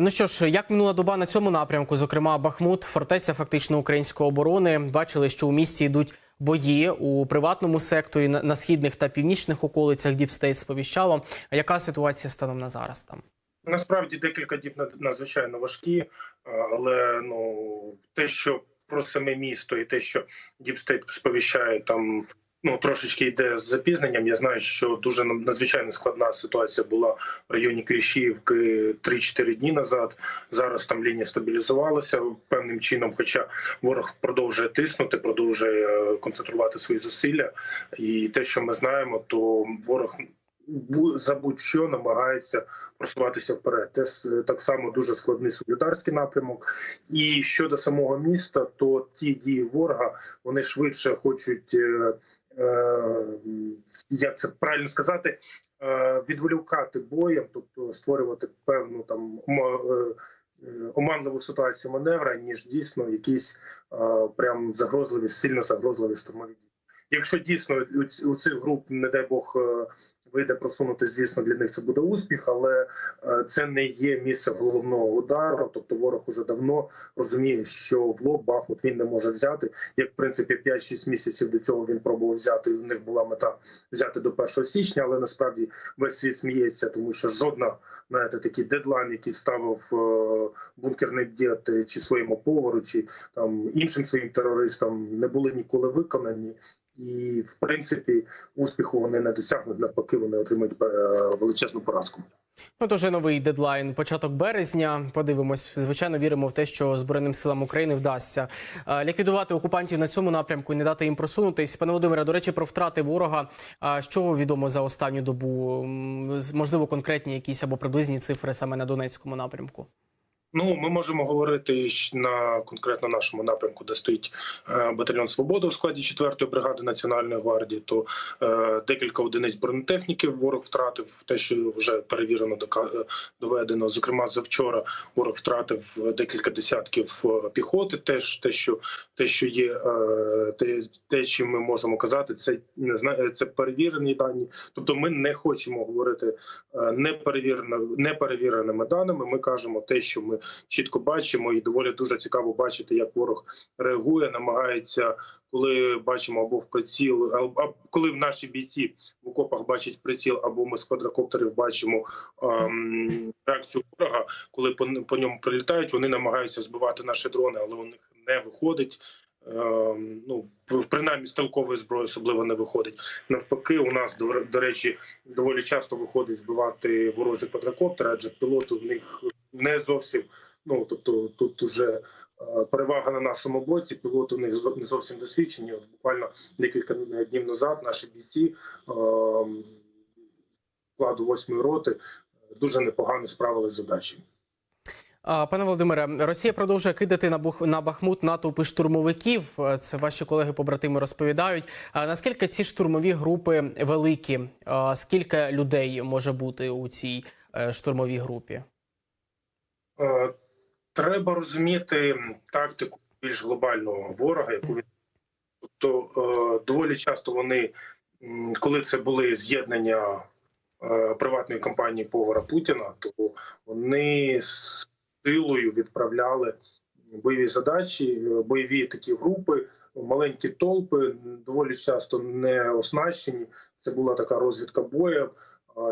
Ну що ж, як минула доба на цьому напрямку, зокрема Бахмут, фортеця фактично української оборони. Бачили, що у місті йдуть бої у приватному секторі на, східних та північних околицях Діпстейт сповіщало. А яка ситуація станом на зараз там? Насправді декілька діб над- надзвичайно важкі, але ну те, що про саме місто, і те, що Діпстейт сповіщає там. Ну, трошечки йде з запізненням. Я знаю, що дуже надзвичайно складна ситуація була в районі Кліщіївки 3-4 дні назад. Зараз там лінія стабілізувалася певним чином. Хоча ворог продовжує тиснути, продовжує е, концентрувати свої зусилля. І те, що ми знаємо, то ворог за будь-що намагається просуватися вперед. Це так само дуже складний солідарський напрямок. І щодо самого міста, то ті дії ворога вони швидше хочуть, е, як це правильно сказати, е, відволікати боєм, тобто створювати певну там е, е, оманливу ситуацію маневра, ніж дійсно якісь е, прям загрозливі, сильно загрозливі штурмові дії. Якщо дійсно у цих груп, не дай Бог, е, вийде просунути, звісно, для них це буде успіх, але е, це не є місце головного удару. Тобто ворог уже давно розуміє, що в лоб Бахмут він не може взяти. Як в принципі 5-6 місяців до цього він пробував взяти. і У них була мета взяти до 1 січня, але насправді весь світ сміється, тому що жодна знаєте, такий дедлайн, який ставив е, бункерний дід чи своєму повару, чи там іншим своїм терористам, не були ніколи виконані. І в принципі успіху вони не досягнуть. Навпаки, вони отримають е, величезну поразку. Ну, то вже новий дедлайн, початок березня. Подивимось. Звичайно, віримо в те, що Збройним силам України вдасться е, ліквідувати окупантів на цьому напрямку і не дати їм просунутись. Пане Володимире, до речі, про втрати ворога. Що відомо за останню добу? Можливо, конкретні якісь або приблизні цифри саме на Донецькому напрямку. Ну, ми можемо говорити на конкретно нашому напрямку, де стоїть е, батальйон Свобода у складі 4-ї бригади Національної гвардії. То е, декілька одиниць бронетехніки ворог втратив те, що вже перевірено е, доведено. Зокрема, завчора ворог втратив декілька десятків піхоти. Теж те, що те, що є, те, те, що ми можемо казати, це це перевірені дані. Тобто, ми не хочемо говорити е, неперевіреними даними. Ми кажемо те, що ми чітко бачимо, і доволі дуже цікаво бачити, як ворог реагує, намагається, коли бачимо або в приціл, або коли наші бійці в окопах бачать приціл, або ми з квадрокоптерів бачимо ем, реакцію ворога, коли по, по ньому прилітають, вони намагаються збивати наші дрони, але у них не виходить. Ем, ну принаймні стрілкової зброї особливо не виходить. Навпаки, у нас до речі доволі часто виходить збивати ворожі квадрокоптери, адже пілоти в них не зовсім. Ну тобто тут уже е, перевага на нашому боці. Пілоти у них не зовсім досвідчені. От буквально декілька днів назад наші бійці складу восьмої роти дуже непогано справилися з задачею. А, Пане Володимире, Росія продовжує кидати на Бух на Бахмут натовпи штурмовиків. Е, Це ваші колеги-побратими розповідають. А наскільки ці штурмові групи великі? Скільки людей може бути у цій е, штурмовій групі? Е, Треба розуміти тактику більш глобального ворога, яку він тобто е, доволі часто вони, коли це були з'єднання е, приватної компанії повара Путіна, то вони з силою відправляли бойові задачі, бойові такі групи, маленькі толпи, доволі часто не оснащені. Це була така розвідка бою.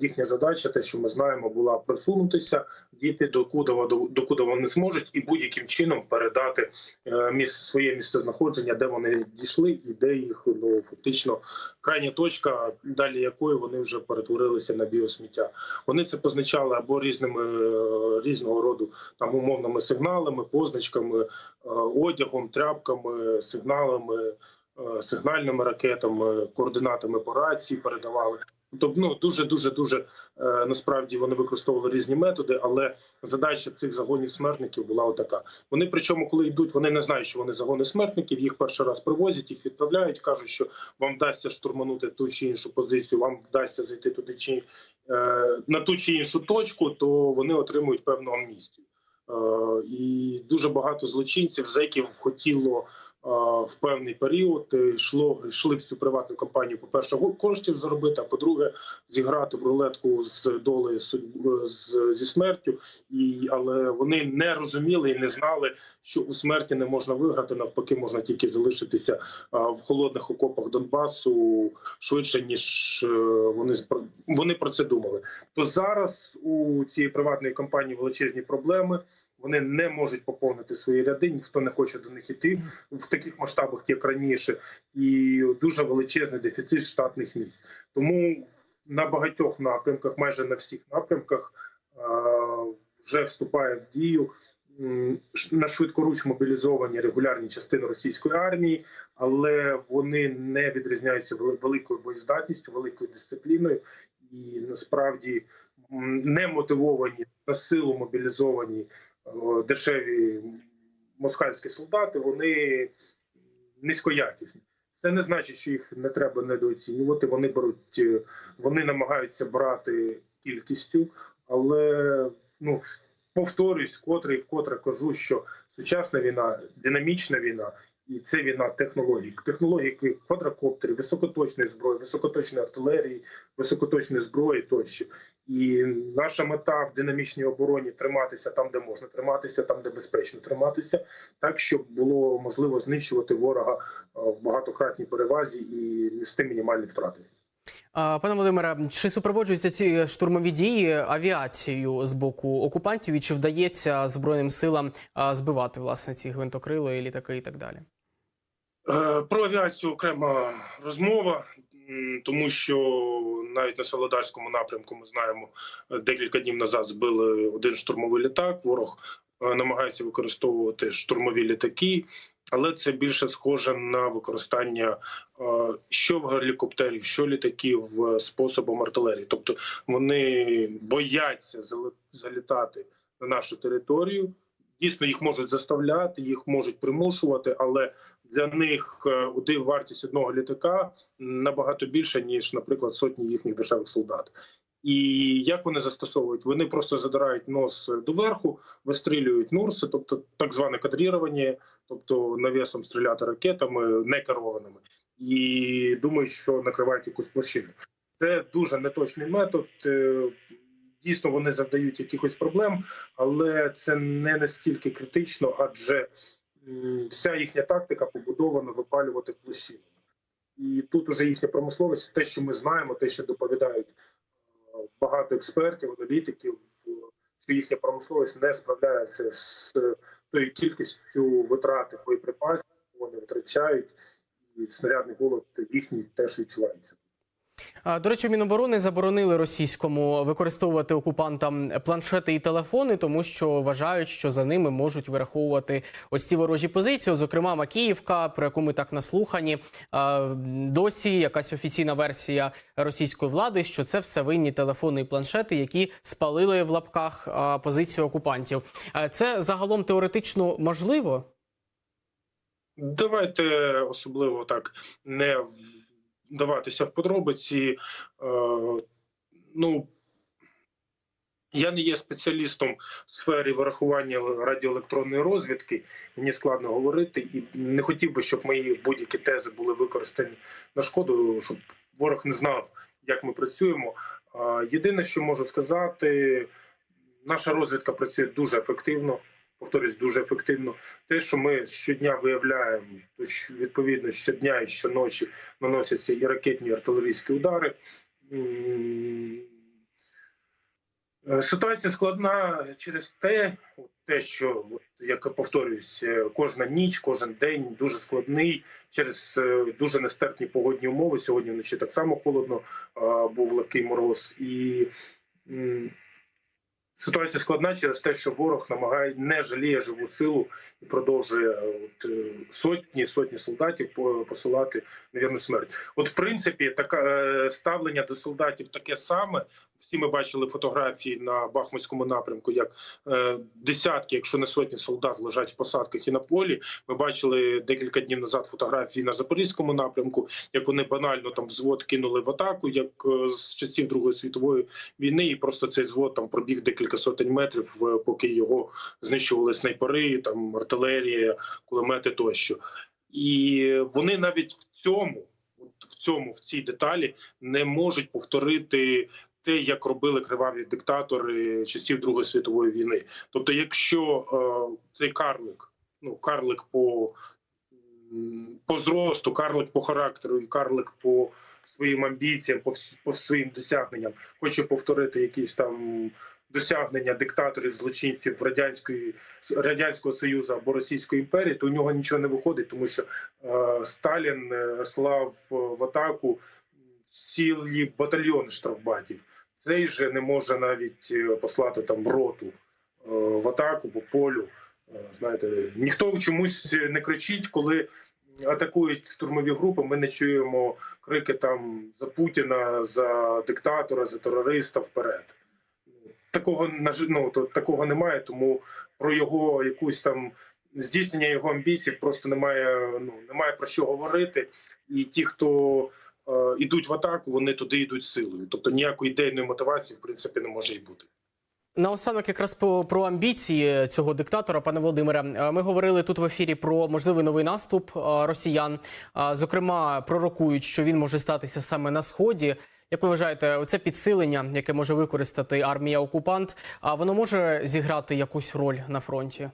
Їхня задача, те, що ми знаємо, була просунутися, дійти до Кудова, до, до куди вони зможуть, і будь-яким чином передати е, міс, своє місце знаходження, де вони дійшли, і де їх ну фактично крайня точка, далі якої вони вже перетворилися на біосміття. Вони це позначали або різними е, різного роду там умовними сигналами, позначками, е, одягом, тряпками, сигналами. Сигнальними ракетами, координатами по рації передавали. Тобто ну, дуже дуже дуже е, насправді вони використовували різні методи, але задача цих загонів смертників була отака. Вони причому, коли йдуть, вони не знають, що вони загони смертників. Їх перший раз привозять, їх відправляють, кажуть, що вам вдасться штурманути ту чи іншу позицію, вам вдасться зайти туди чи е, на ту чи іншу точку, то вони отримують певну амністію. і дуже багато злочинців, зеків хотіло е, в певний період е, йшло йшли в цю приватну компанію. По перше, коштів заробити. А по-друге, зіграти в рулетку з долею з, зі смертю. І але вони не розуміли і не знали, що у смерті не можна виграти. Навпаки, можна тільки залишитися а, в холодних окопах Донбасу швидше ніж е, вони вони про це думали. То зараз у цієї приватної компанії величезні проблеми. Вони не можуть поповнити свої ряди, ніхто не хоче до них іти в таких масштабах, як раніше, і дуже величезний дефіцит штатних місць. Тому на багатьох напрямках, майже на всіх напрямках, е, вже вступає в дію на швидкоруч мобілізовані регулярні частини російської армії, але вони не відрізняються великою боєздатністю, великою дисципліною і насправді не мотивовані на силу мобілізовані дешеві москальські солдати. Вони низькоякісні. Це не значить, що їх не треба недооцінювати. Вони беруть, е, вони намагаються брати кількістю, але ну повторюсь, вкотре і вкотре кажу, що сучасна війна, динамічна війна, і це війна технологій. Технології квадрокоптерів, високоточної зброї, високоточної артилерії, високоточної зброї тощо. І наша мета в динамічній обороні триматися там, де можна триматися, там, де безпечно триматися, так щоб було можливо знищувати ворога е, в багатократній перевазі і нести мінімальні втрати. Пане Володимире, чи супроводжуються ці штурмові дії авіацією з боку окупантів, і чи вдається збройним силам збивати власне ці гвинтокрили, літаки і так далі? Е, Про авіацію окрема розмова, тому що навіть на Солодарському напрямку ми знаємо, декілька днів назад збили один штурмовий літак. Ворог е, намагається використовувати штурмові літаки, але це більше схоже на використання е, що гелікоптерів, що літаків е, способом артилерії. Тобто вони бояться залітати на нашу територію. Дійсно, їх можуть заставляти, їх можуть примушувати, але для них е, один вартість одного літака набагато більша ніж, наприклад, сотні їхніх дешевих солдат. І як вони застосовують? Вони просто задирають нос доверху, вистрілюють нурси, тобто так зване кадрірування, тобто навісом стріляти ракетами не керованими, і думають, що накривають якусь площину. Це дуже неточний метод. е, Дійсно, вони завдають якихось проблем, але це не настільки критично, адже вся їхня тактика побудована випалювати площинами. І тут уже їхня промисловість, те, що ми знаємо, те, що доповідають е, багато експертів, аналітиків, е, що їхня промисловість не справляється з тою кількістю витрати боєприпасів, вони витрачають, і снарядний голод їхній теж відчувається. До речі, Міноборони заборонили російському використовувати окупантам планшети і телефони, тому що вважають, що за ними можуть вираховувати ось ці ворожі позиції. Зокрема, Макіївка, про яку ми так наслухані. Досі якась офіційна версія російської влади, що це все винні телефони і планшети, які спалили в лапках позицію окупантів. Це загалом теоретично можливо. Давайте особливо так не вдаватися в подробиці. Е, ну я не є спеціалістом в сфері вирахування радіоелектронної розвідки. Мені складно говорити, і не хотів би, щоб мої будь-які тези були використані на шкоду, щоб ворог не знав, як ми працюємо. Е, єдине, що можу сказати, наша розвідка працює дуже ефективно. Повторюсь, дуже ефективно. Те, що ми щодня виявляємо, то відповідно щодня і щоночі наносяться і ракетні і артилерійські удари. Е, Ситуація складна через те, те, що як я повторююсь, е, кожна ніч, кожен день дуже складний через е, дуже нестерпні погодні умови. Сьогодні вночі так само холодно, був легкий мороз і. Ситуація складна через те, що ворог намагає не жаліє живу силу і продовжує от, е, сотні сотні солдатів посилати на вірну смерть. От, в принципі, таке е, ставлення до солдатів таке саме. Всі ми бачили фотографії на Бахмутському напрямку, як е, десятки, якщо не сотні солдат лежать в посадках і на полі. Ми бачили декілька днів назад фотографії на Запорізькому напрямку, як вони банально там взвод кинули в атаку, як е, з часів Другої світової війни, і просто цей взвод там пробіг декілька декілька сотень метрів, е, поки його знищували снайпери, там артилерія, кулемети тощо. І вони навіть в цьому, в цьому, в цій деталі, не можуть повторити те, як робили криваві диктатори часів Другої світової війни. Тобто, якщо е, цей карлик, ну карлик по, по зросту, карлик по характеру і карлик по своїм амбіціям, по, по своїм досягненням, хоче повторити якісь там досягнення диктаторів, злочинців радянської радянського союзу або Російської імперії, то у нього нічого не виходить, тому що е, Сталін е, слав е, в атаку цілі батальйони штрафбатів. Цей же не може навіть е, послати там роту е, в атаку по полю. Е, Знаєте, ніхто чомусь не кричить, коли атакують штурмові групи. Ми не чуємо крики там за Путіна, за диктатора, за терориста вперед. Такого ну, то, такого немає, тому про його якусь там здійснення його амбіцій просто немає. Ну немає про що говорити. І ті, хто е, ідуть в атаку, вони туди йдуть силою. Тобто ніякої ідейної мотивації в принципі не може й бути. Наостанок, якраз по про амбіції цього диктатора, пане Володимире, е, ми говорили тут в ефірі про можливий новий наступ е, росіян. Е, Зокрема, пророкують, що він може статися саме на сході. Як ви вважаєте, оце підсилення, яке може використати армія окупант, а воно може зіграти якусь роль на фронті?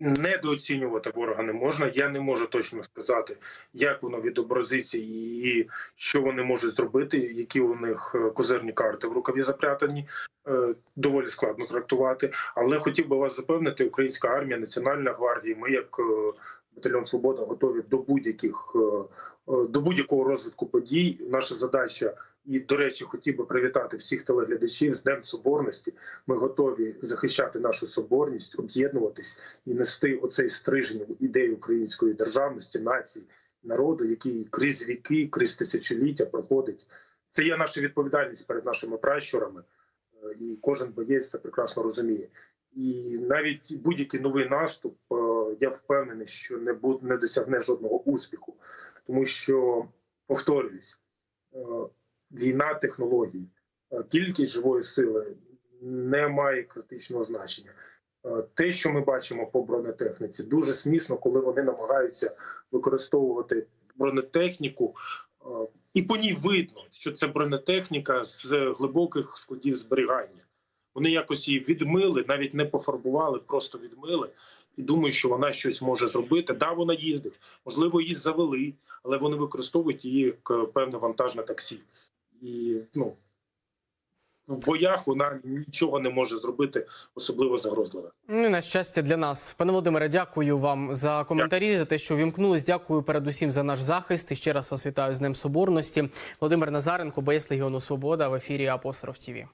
Недооцінювати ворога не можна. Я не можу точно сказати, як воно відобразиться і що вони можуть зробити, які у них е, козирні карти в рукаві запрятані. Е, Доволі складно трактувати. Але хотів би вас запевнити, українська армія, Національна гвардія, ми як е, батальйон Свобода готові до будь-яких е, е, до будь-якого розвитку подій. Наша задача, і до речі, хотів би привітати всіх телеглядачів з Днем Соборності. Ми готові захищати нашу соборність, об'єднуватись і нести оцей стрижень ідеї української державності, нації, народу, який крізь віки, крізь тисячоліття проходить. Це є наша відповідальність перед нашими пращурами, е, і кожен боєць це прекрасно розуміє. І навіть будь-який новий наступ, е, я впевнений, що не буде не досягне жодного успіху, тому що повторююсь, е, війна технологій, е, кількість живої сили не має критичного значення. Те, що ми бачимо по бронетехніці, дуже смішно, коли вони намагаються використовувати бронетехніку, і по ній видно, що це бронетехніка з глибоких складів зберігання. Вони якось її відмили, навіть не пофарбували, просто відмили. І думаю, що вона щось може зробити. Да, вона їздить, можливо, її завели, але вони використовують її як е, певне вантажне таксі. І ну в боях вона нічого не може зробити, особливо загрозливе. Ну, на щастя для нас, пане Володимире, дякую вам за коментарі, за те, що вімкнулись. Дякую передусім за наш захист. І ще раз вас вітаю з Днем Соборності. Володимир Назаренко, боєць Легіону Свобода в ефірі Апостроф ТІВІ.